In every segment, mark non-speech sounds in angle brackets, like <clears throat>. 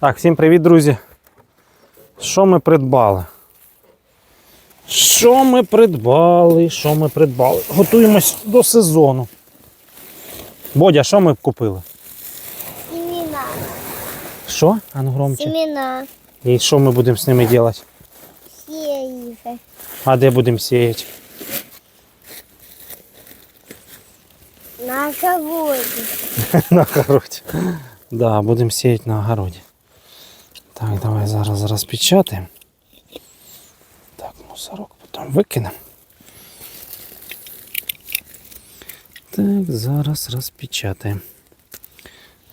Так, всім привіт, друзі. Що ми придбали? Що ми придбали? Що ми придбали? Готуємось до сезону. Бодя, що ми купили? Семена. Що? А ну громче. Семена. І що ми будемо з ними робити? Сеивы. А де будемо сіяти? На огороде. <laughs> На огороді. Да, будемо сіяти на огороді. Так, давай зараз розпечатаємо. Так, мусорок потім викинемо. Так, зараз розпечатаємо.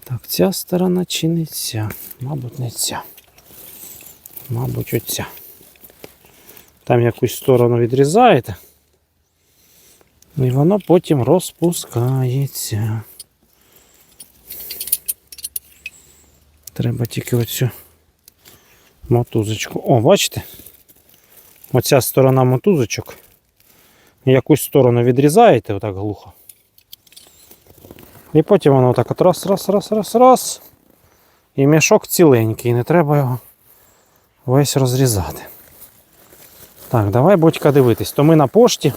Так, ця сторона чи не ця? Мабуть, не ця. Мабуть, оця. Там якусь сторону відрізаєте. І воно потім розпускається. Треба тільки оцю мотузочку. О, бачите? Оця сторона мотузочок. Якусь сторону відрізаєте отак глухо. І потім воно отак от раз, раз, раз, раз, раз. І мішок ціленький, не треба його весь розрізати. Так, давай батька дивитись. То ми на пошті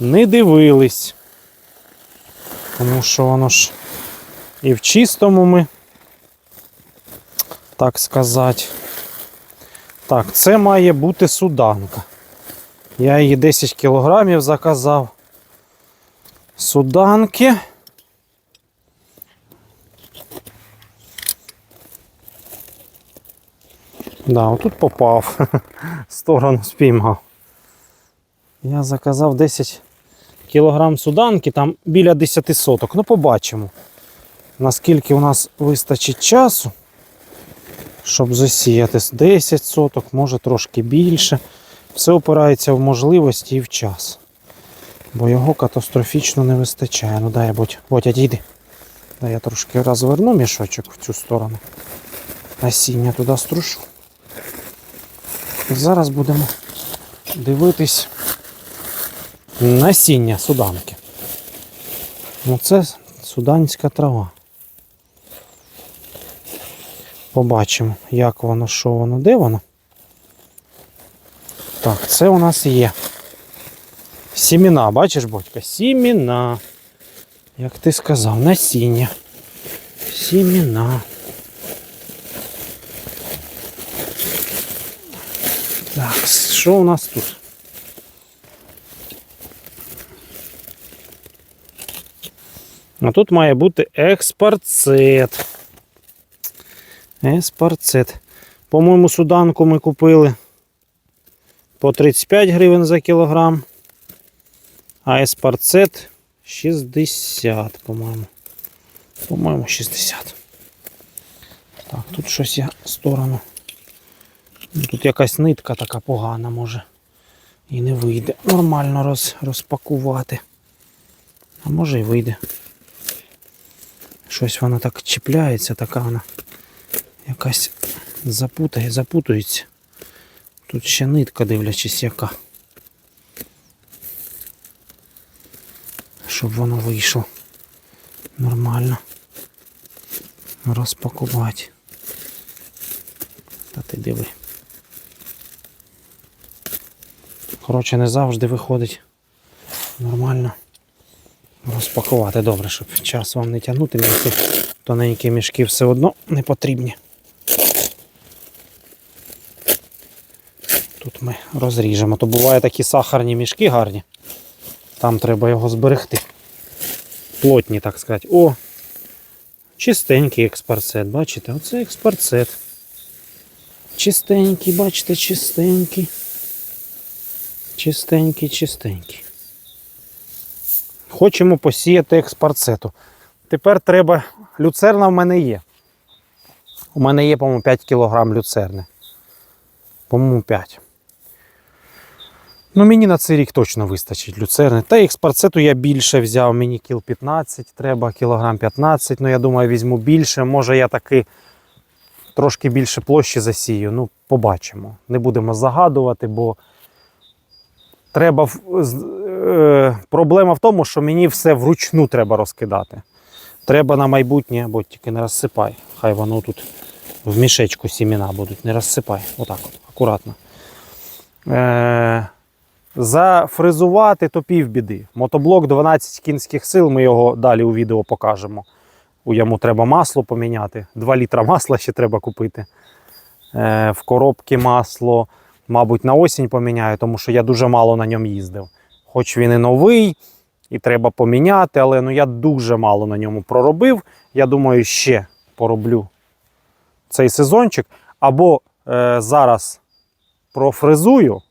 не дивились. Тому що воно ж і в чистому ми, так сказати. Так, це має бути суданка. Я її 10 кілограмів заказав. Суданки. Да, отут попав. <laughs> Сторону спіймав. Я заказав 10 кілограм суданки, там біля 10 соток. Ну, побачимо, наскільки у нас вистачить часу, щоб засіяти 10 соток, може трошки більше. Все опирається в можливості і в час. Бо його катастрофічно не вистачає. Ну дай, будь, будь, відійди. Дай я трошки розверну мішочок в цю сторону. Насіння туди струшу. Зараз будемо дивитись насіння суданки. Ну це суданська трава. Побачимо, як воно, що воно, де воно. Так, це у нас є. Сіміна, бачиш, батька? Сіміна. Як ти сказав, насіння. Сіміна. Так, що у нас тут? А тут має бути експарцет. Еспарцет. По-моєму, суданку ми купили по 35 гривень за кілограм. А еспарцет 60, по-моєму. По-моєму, 60. Так, тут щось я в сторону. Ну, Тут якась нитка така погана може. І не вийде нормально роз, розпакувати. А може і вийде. Щось вона так чіпляється, така вона якась запутає, запутується. Тут ще нитка дивлячись яка. Щоб воно вийшло нормально. Розпакувати. Та ти диви. Коротше, не завжди виходить нормально розпакувати. Добре, щоб час вам не тягнути, тоненькі мішки все одно не потрібні. Тут ми розріжемо. То буває такі сахарні мішки гарні. Там треба його зберегти. Плотні, так сказати. О! Чистенький експарцет, бачите? Оце експарцет. Чистенький, бачите, чистенький. Чистенький, чистенький. Хочемо посіяти експарцету. Тепер треба. Люцерна в мене є. У мене є, по-моєму, 5 кг люцерни. По-моєму, 5. Ну, мені на цей рік точно вистачить люцерни. Та експарцету я більше взяв, мені кіл 15, треба кілограм 15. Ну, я думаю, візьму більше. Може я таки трошки більше площі засію. Ну, побачимо. Не будемо загадувати, бо треба. е, Проблема в тому, що мені все вручну треба розкидати. Треба на майбутнє, бо тільки не розсипай. Хай воно тут В мішечку сімена будуть, не розсипай. Отак, от, акуратно. Е, зафризувати то півбіди. Мотоблок 12 кінських сил, ми його далі у відео покажемо. У йому треба масло поміняти. 2 літра масла ще треба купити. Е, в коробки масло, мабуть, на осінь поміняю, тому що я дуже мало на ньому їздив. Хоч він і новий, і треба поміняти, але ну, я дуже мало на ньому проробив. Я думаю, ще пороблю цей сезончик. Або е, зараз профризую,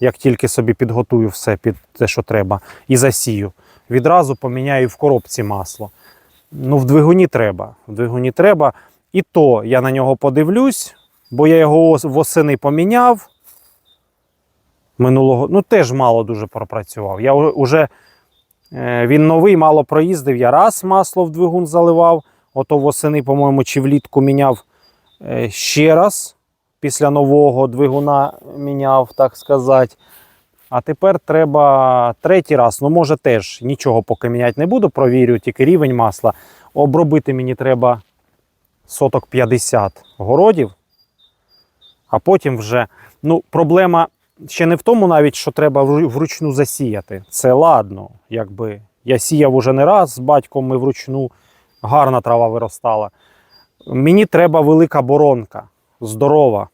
як тільки собі підготую все під те, що треба, і засію. Відразу поміняю в коробці масло. Ну, в двигуні треба. В двигуні треба. І то я на нього подивлюсь, бо я його восени поміняв. Минулого, ну теж мало дуже пропрацював. Я уже, е, він новий, мало проїздив. Я раз масло в двигун заливав, ото восени, по-моєму, чи влітку міняв е, ще раз. Після нового двигуна міняв, так сказати. А тепер треба третій раз. Ну, може, теж нічого поки міняти не буду, провірю, тільки рівень масла. Обробити мені треба соток 50 городів, а потім вже. Ну, проблема ще не в тому, навіть, що треба вручну засіяти. Це ладно, якби. Я сіяв уже не раз з батьком, ми вручну гарна трава виростала. Мені треба велика боронка, здорова.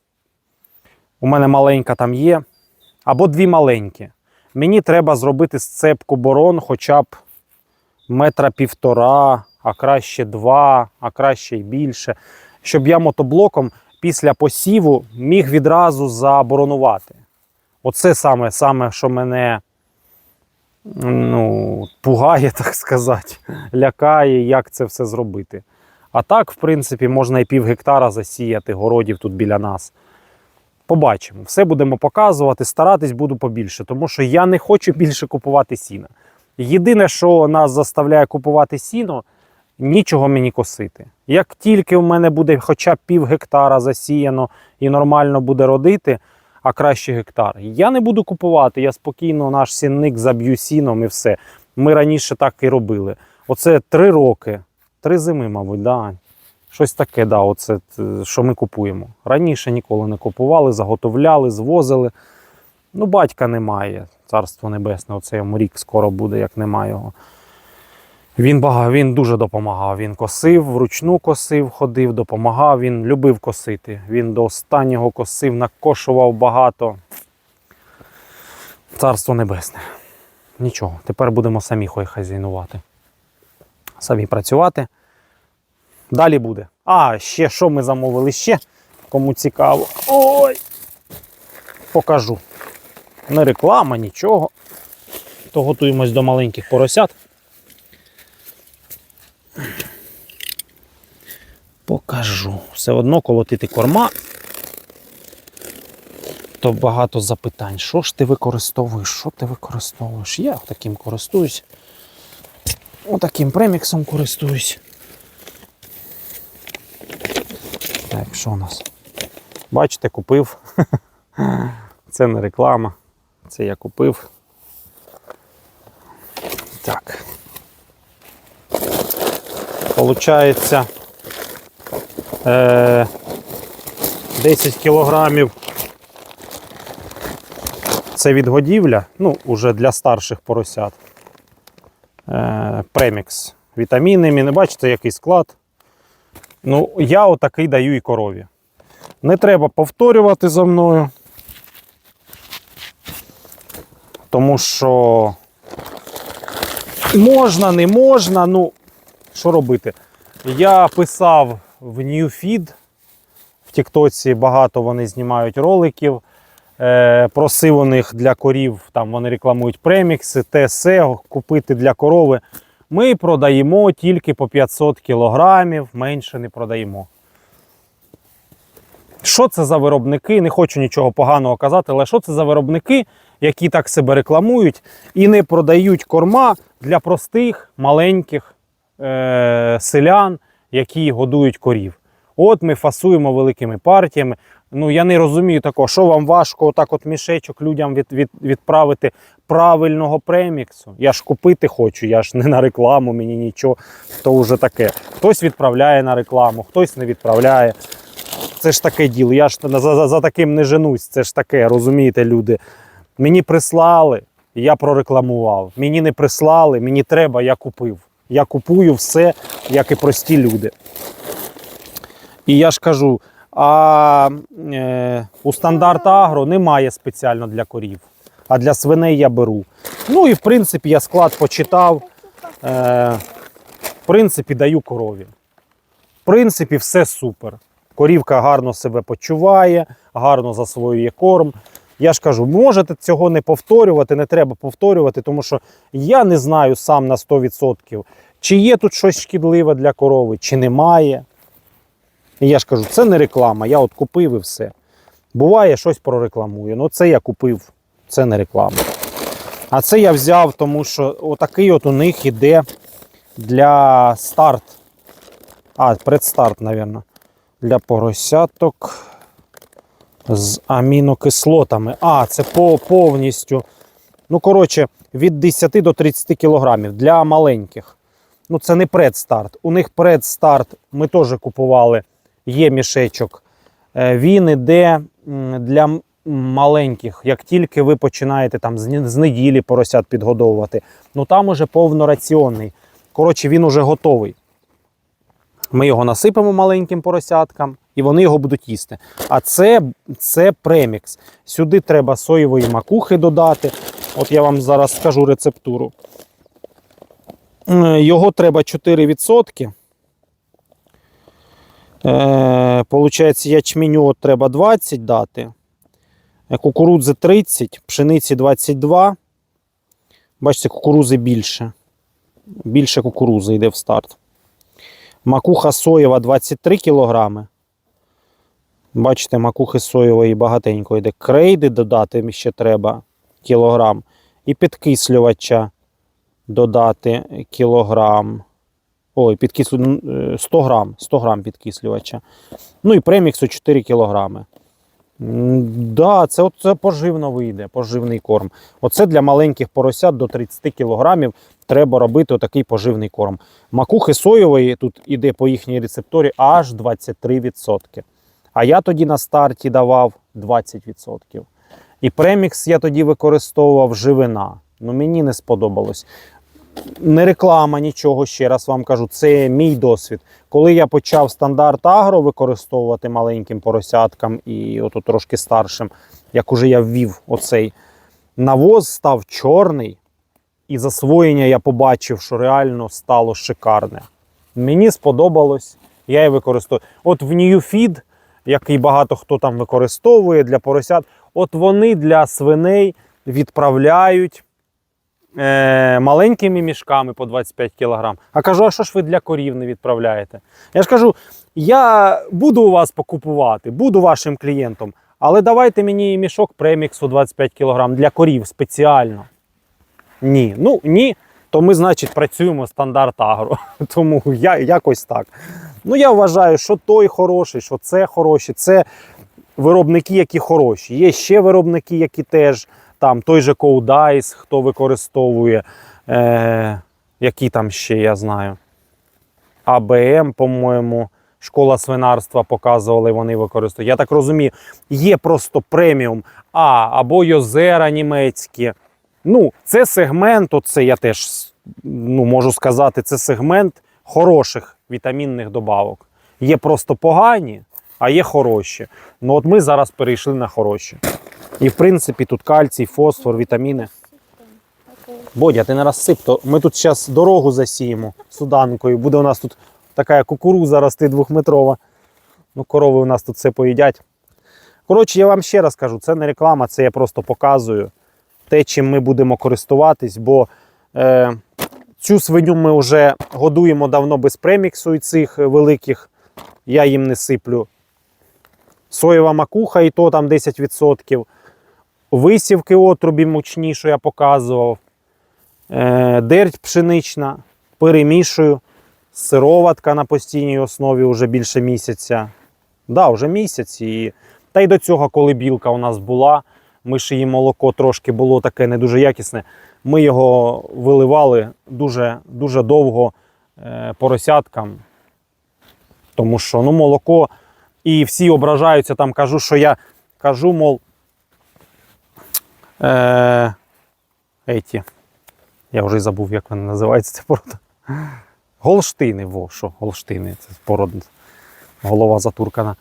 У мене маленька там є, або дві маленькі. Мені треба зробити сцепку борон хоча б метра півтора, а краще два, а краще й більше, щоб я мотоблоком після посіву міг відразу заборонувати. Оце саме, саме що мене ну, пугає, <laughs> так сказати, лякає, як це все зробити. А так, в принципі, можна і пів гектара засіяти городів тут біля нас. Побачимо. Все будемо показувати, старатись буду побільше, тому що я не хочу більше купувати сіна. Єдине, що нас заставляє купувати сіно, нічого мені косити. Як тільки в мене буде хоча б пів гектара засіяно і нормально буде родити, а краще гектар, я не буду купувати. Я спокійно наш сінник заб'ю сіном і все. Ми раніше так і робили. Оце три роки, три зими, мабуть, да. Щось таке, да, оце, що ми купуємо. Раніше ніколи не купували, заготовляли, звозили. Ну, батька немає, царство небесне, оце йому рік скоро буде, як немає його. Він, він дуже допомагав. Він косив, вручну косив, ходив, допомагав. Він любив косити. Він до останнього косив, накошував багато. Царство небесне. Нічого, тепер будемо самі хой хазяйнувати. Самі працювати. Далі буде. А, ще що ми замовили ще? Кому цікаво. Ой! Покажу. Не реклама, нічого. То готуємось до маленьких поросят. Покажу. Все одно колотити корма. То багато запитань. Що ж ти використовуєш? Що ти використовуєш? Я таким користуюсь. Отаким преміксом користуюсь. Так, що у нас? Бачите, купив. <laughs> Це не реклама. Це я купив. Так. Получається е, 10 кілограмів. Це відгодівля, ну, уже для старших поросят. Е, премікс. Вітаміни, міни. Бачите, який склад. Ну, я отакий даю і корові. Не треба повторювати за мною. Тому що можна, не можна. Ну, що робити? Я писав в NewFeed. В Тіктоці багато вони знімають роликів. Е, просив у них для корів, там вони рекламують премікси, те се, купити для корови. Ми продаємо тільки по 500 кілограмів, менше не продаємо. Що це за виробники? Не хочу нічого поганого казати, але що це за виробники, які так себе рекламують і не продають корма для простих маленьких е- селян, які годують корів. От ми фасуємо великими партіями. Ну я не розумію такого, що вам важко отак от мішечок людям від, від, відправити правильного преміксу. Я ж купити хочу, я ж не на рекламу, мені нічого, то вже таке. Хтось відправляє на рекламу, хтось не відправляє. це ж таке діло. Я ж за, за, за таким не женусь. Це ж таке, розумієте, люди. Мені прислали, я прорекламував. Мені не прислали, мені треба, я купив. Я купую все, як і прості люди. І я ж кажу: а е, у стандарт Агро немає спеціально для корів, а для свиней я беру. Ну і в принципі я склад почитав. Е, в принципі, даю корові. В принципі, все супер. Корівка гарно себе почуває, гарно засвоює корм. Я ж кажу, можете цього не повторювати, не треба повторювати, тому що я не знаю сам на 100%, чи є тут щось шкідливе для корови, чи немає. І я ж кажу, це не реклама, я от купив і все. Буває, щось прорекламую. Ну, це я купив, це не реклама. А це я взяв, тому що отакий от у них іде для старт. А, предстарт, мабуть. Для поросяток з амінокислотами. А, це по повністю. Ну, коротше, від 10 до 30 кілограмів для маленьких. Ну, це не предстарт. У них предстарт ми теж купували. Є мішечок. Е, Він іде для маленьких. Як тільки ви починаєте там з неділі поросят підгодовувати, ну там уже повнораціонний. Коротше, він уже готовий. Ми його насипемо маленьким поросяткам, і вони його будуть їсти. А це, це премікс. Сюди треба соєвої макухи додати. От я вам зараз скажу рецептуру. Його треба 4%. Е, Получається, ячменю треба 20 дати. Е, Кукурудзи 30, пшениці 22. Бачите, кукурузи більше. Більше кукурузи йде в старт. Макуха соєва 23 кг. Бачите, макухи соєвої багатенько йде. Крейди додати ще треба кілограм. І підкислювача додати кілограм. Ой, підкислю... е, 100 грам, 100 грам підкислювача. Ну і преміксу 4 кілограми. Да, це, це поживно вийде, поживний корм. Оце для маленьких поросят до 30 кілограмів треба робити отакий поживний корм. Макухи соєвої тут іде по їхній рецепторі аж 23%. А я тоді на старті давав 20%. І премікс я тоді використовував живина. Ну мені не сподобалось. Не реклама, нічого, ще раз вам кажу, це мій досвід. Коли я почав стандарт агро використовувати маленьким поросяткам і ото трошки старшим, як уже я ввів оцей навоз став чорний, і засвоєння я побачив, що реально стало шикарне. Мені сподобалось, я і використовую. От в Newfeed, який багато хто там використовує для поросят, от вони для свиней відправляють е, маленькими мішками по 25 кг. А кажу, а що ж ви для корів не відправляєте? Я ж кажу, я буду у вас покупувати, буду вашим клієнтом, але давайте мені мішок преміксу 25 кг для корів спеціально. Ні. Ну ні. То ми, значить, працюємо стандарт агро. <laughs> Тому я якось так. Ну, я вважаю, що той хороший, що це хороші. Це виробники, які хороші. Є ще виробники, які теж там той же Коудайс, хто використовує, е, які там ще я знаю. АБМ, по-моєму, школа свинарства показували, вони використовують. Я так розумію, є просто преміум А або Йозера німецькі. Ну, це сегмент, оце я теж ну, можу сказати, це сегмент хороших вітамінних добавок. Є просто погані, а є хороші. Ну от ми зараз перейшли на хороші. І в принципі тут кальцій, фосфор, вітаміни. Бодя, ти не розсип, то ми тут зараз дорогу засіємо суданкою. Буде у нас тут така кукуруза рости двохметрова. Ну, корови у нас тут все поїдять. Коротше, я вам ще раз кажу, це не реклама, це я просто показую те, чим ми будемо користуватись, бо е, цю свиню ми вже годуємо давно без преміксу і цих великих. Я їм не сиплю. Соєва макуха, і то там 10%. Висівки отрубі мучні, що я показував. Е, дерть пшенична, перемішую. Сироватка на постійній основі вже більше місяця. Да, вже місяць. І... Та й до цього, коли білка у нас була, ми ж її молоко трошки було таке не дуже якісне. Ми його виливали дуже, дуже довго е, поросяткам. Тому що ну, молоко І всі ображаються, там кажу, що я кажу, мов. Е, я вже забув, як вона називається ця порода. Голштини, во, що, Голштини, це порода, голова затуркана.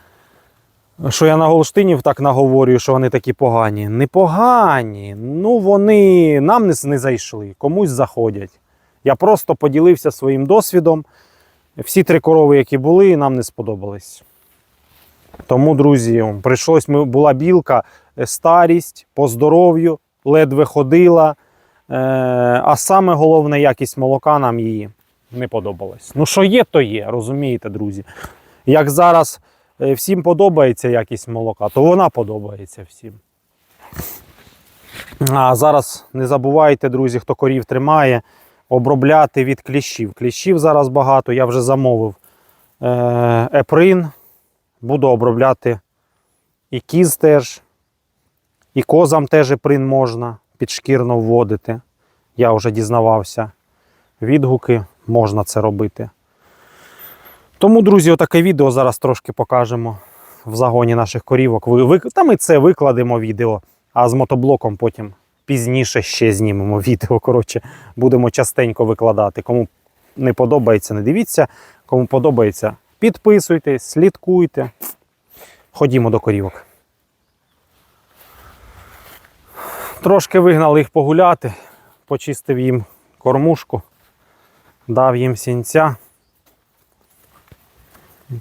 Що я на Голштинів так наговорюю, що вони такі погані. Не погані. Ну вони нам не, не зайшли, комусь заходять. Я просто поділився своїм досвідом. Всі три корови, які були, нам не сподобались. Тому, друзі, прийшлось, була білка, е, старість, по здоров'ю, ледве ходила. Е, а саме головне, якість молока нам її не подобалась. Ну, що є, то є, розумієте, друзі. Як зараз е, всім подобається якість молока, то вона подобається всім. А зараз не забувайте, друзі, хто корів тримає, обробляти від кліщів. Кліщів зараз багато, я вже замовив еприн. Буду обробляти і кіз теж, і козам теж еприн можна підшкірно вводити. Я вже дізнавався. Відгуки можна це робити. Тому, друзі, отаке відео зараз трошки покажемо в загоні наших корівок. Та ми це викладемо відео, а з мотоблоком потім пізніше ще знімемо відео. Коротше, будемо частенько викладати. Кому не подобається, не дивіться. Кому подобається, підписуйтесь, слідкуйте. Ходімо до корівок. Трошки вигнали їх погуляти, почистив їм кормушку, дав їм сінця.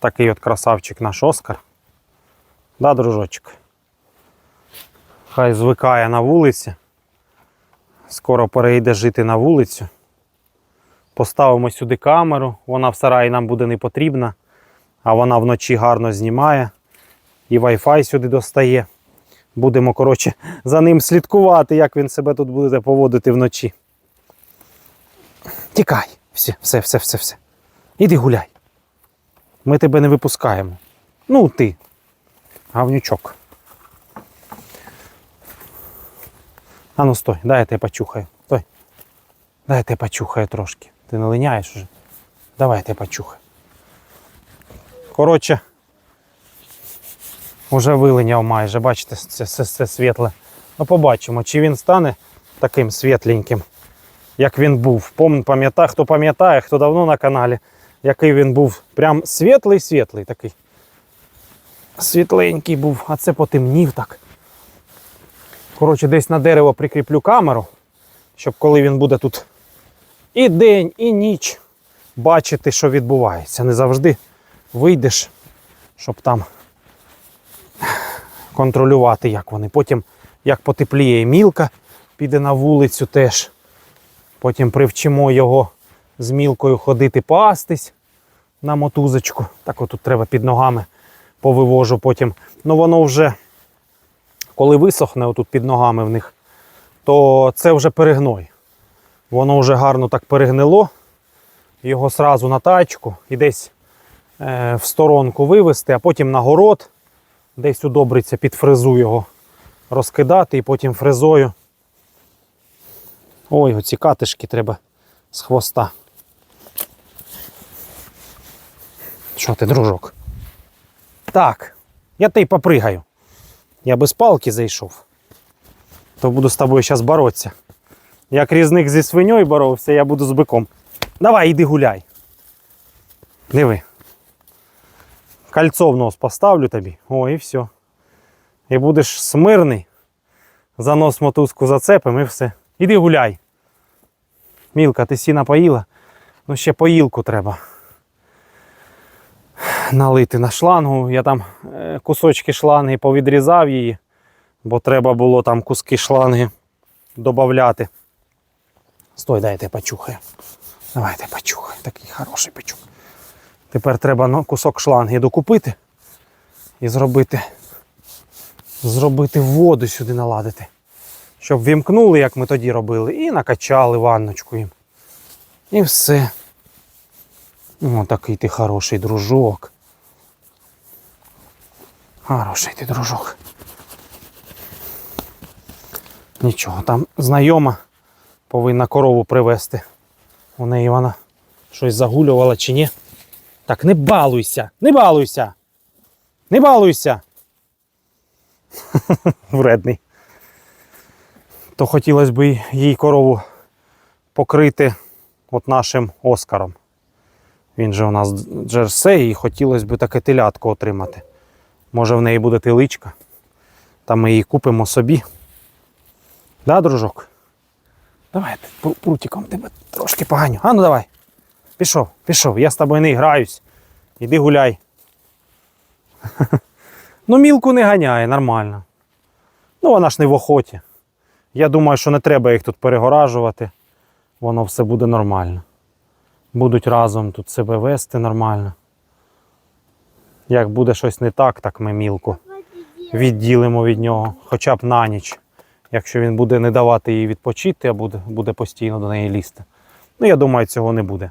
Такий от красавчик наш Оскар. Да, дружочок? Хай звикає на вулиці. Скоро перейде жити на вулицю. Поставимо сюди камеру, вона в сараї нам буде не потрібна, а вона вночі гарно знімає. І Wi-Fi сюди достає. Будемо, коротше, за ним слідкувати, як він себе тут буде поводити вночі. Тікай, все, все, все, все, все. Іди гуляй. Ми тебе не випускаємо. Ну, ти, гавнючок. Ану, стой, дай я тебе почухаю. Стой. Дай я тебе почухаю трошки. Ти не линяєш уже. Давай я тебе почухаю. Коротше, уже вилиняв майже, бачите, це, це, це світле. Ну, побачимо, чи він стане таким світленьким, як він був. Пам'ятає, хто пам'ятає, хто давно на каналі, який він був. Прям світлий-світлий такий. Світленький був, а це потемнів так. Коротше, десь на дерево прикріплю камеру, щоб коли він буде тут і день, і ніч бачити, що відбувається. Не завжди вийдеш, щоб там контролювати, як вони. Потім, як потепліє мілка, піде на вулицю теж. Потім привчимо його з мілкою ходити пастись на мотузочку. Так отут треба під ногами повивожу потім. Ну воно вже, коли висохне отут під ногами в них, то це вже перегной. Воно вже гарно так перегнило. Його сразу на тачку і десь в сторонку вивезти, а потім на город, десь удобриться під фрезу його розкидати і потім фрезою. Ой, оці катишки треба з хвоста. Що ти, дружок? Так, я та й попригаю. Я без палки зайшов. То буду з тобою зараз боротися. Як різник зі свиньою боровся, я буду з биком. Давай, іди гуляй. Диви. Кольцо в нос поставлю тобі. О, і все. І будеш смирний. За нос мотузку зацепим і все. Іди гуляй. Мілка, ти сіна поїла? Ну ще поїлку треба. Налити на шлангу. Я там е, кусочки шланги повідрізав її, бо треба було там куски шланги додати. Стой, дай я тебе почухаю. Давай я почухаю. Такий хороший печук. Тепер треба ну, кусок шланги докупити і зробити, зробити воду сюди наладити. Щоб вімкнули, як ми тоді робили, і накачали ванночку їм. І все. О, такий ти хороший дружок. Хороший ти дружок. Нічого, там знайома повинна корову привезти. У неї вона щось загулювала чи ні. Так, не балуйся, не балуйся. Не балуйся. <laughs> Вредний. То хотілося б їй корову покрити от нашим Оскаром. Він же у нас джерсей і хотілося б таке телятко отримати. Може в неї буде теличка. Та ми її купимо собі. Да, дружок? Давай, ти прутиком тебе трошки поганю. А ну давай. Пішов, пішов. Я з тобою не граюсь. Іди гуляй. <laughs> ну, мілку не ганяє, нормально. Ну, вона ж не в охоті. Я думаю, що не треба їх тут перегоражувати. Воно все буде нормально. Будуть разом тут себе вести нормально. Як буде щось не так, так ми мілку відділимо від нього хоча б на ніч. Якщо він буде не давати їй відпочити, а буде, буде постійно до неї лізти. Ну, я думаю, цього не буде.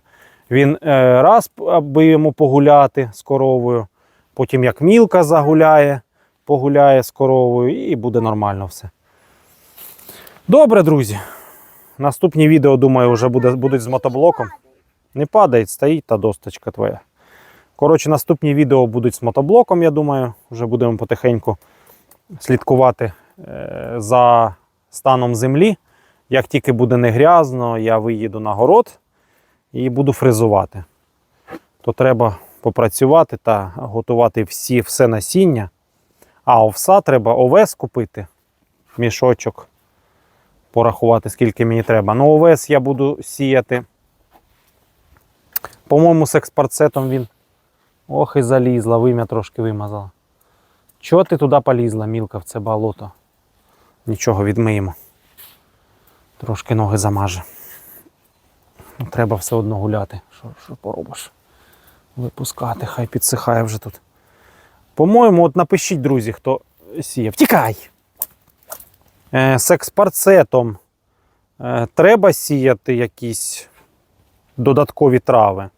Він е, раз, аби йому погуляти з коровою, потім як мілка загуляє, погуляє з коровою, і буде нормально все. Добре, друзі. Наступні відео, думаю, вже буде, будуть з мотоблоком. Не падає, стоїть та досточка твоя. Коротше, наступні відео будуть з мотоблоком, я думаю. Вже будемо потихеньку слідкувати е, за станом землі. Як тільки буде не грязно, я виїду на город і буду фрезувати. То треба попрацювати та готувати всі, все насіння. А овса треба овес купити, мішочок, порахувати, скільки мені треба. Ну, овес я буду сіяти. По-моєму, з експарцетом він. Ох, і залізла, вим'я трошки вимазала. Чого ти туди полізла, мілка, в це болото? Нічого, відмиємо. Трошки ноги замаже. Ну, Треба все одно гуляти. Що, що поробиш? Випускати, хай підсихає вже тут. По-моєму, от напишіть, друзі, хто сіяв. Тікай! Е, з експарцетом е, треба сіяти якісь додаткові трави.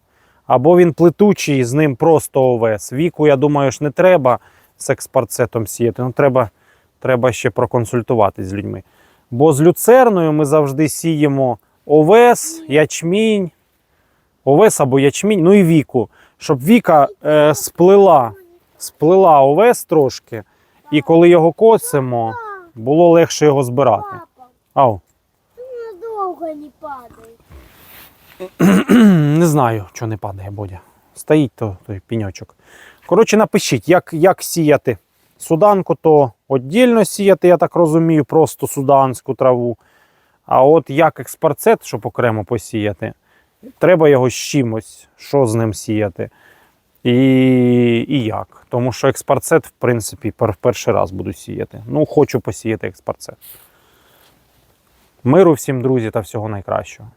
Або він плетучий, з ним просто овес. Віку, я думаю, ж не треба з експарцетом сіяти. Ну, треба, треба ще проконсультуватись з людьми. Бо з люцерною ми завжди сіємо овес, ячмінь, овес або ячмінь, ну і віку. Щоб віка е, сплила, сплила овес трошки, і коли його косимо, було легше його збирати. Ау. не. <clears throat> Не знаю, що не падає, Бодя. Стоїть то, той піньочок. Коротше, напишіть, як, як сіяти суданку, то віддільно сіяти, я так розумію, просто суданську траву. А от як експарцет, щоб окремо посіяти, треба його з чимось, що з ним сіяти. І, і як. Тому що експарцет, в принципі, пер, перший раз буду сіяти. Ну, хочу посіяти експарцет. Миру всім, друзі, та всього найкращого.